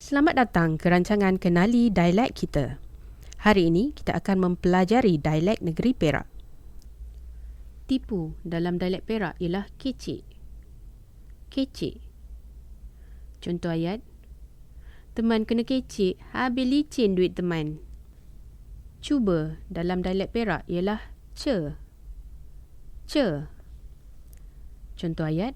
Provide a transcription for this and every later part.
Selamat datang ke rancangan Kenali Dialek Kita. Hari ini kita akan mempelajari dialek negeri Perak. Tipu dalam dialek Perak ialah kecik. Kecik. Contoh ayat. Teman kena kecik, habis licin duit teman. Cuba dalam dialek Perak ialah ce. Ce. Contoh ayat.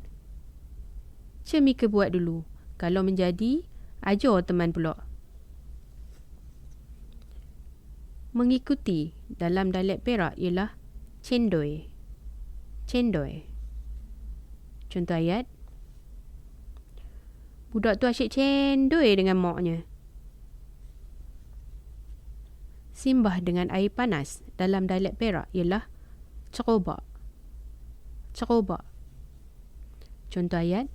Ce Mika buat dulu. Kalau menjadi, ajar teman pula. Mengikuti dalam dialek Perak ialah cendoi. Cendoi. Contoh ayat. Budak tu asyik cendoi dengan maknya. Simbah dengan air panas dalam dialek Perak ialah cerobak. Cerobak. Contoh ayat.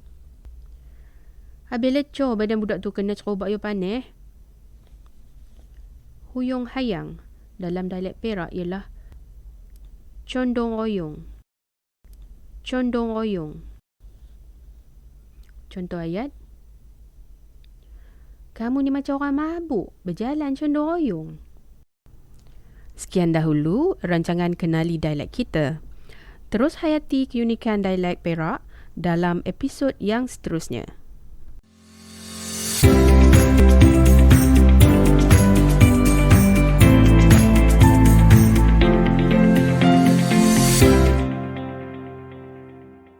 Habis lecor badan budak tu kena cerobak air panas. Huyung hayang dalam dialek Perak ialah condong royong. Condong royong. Contoh ayat. Kamu ni macam orang mabuk berjalan condong royong. Sekian dahulu rancangan kenali dialek kita. Terus hayati keunikan dialek Perak dalam episod yang seterusnya.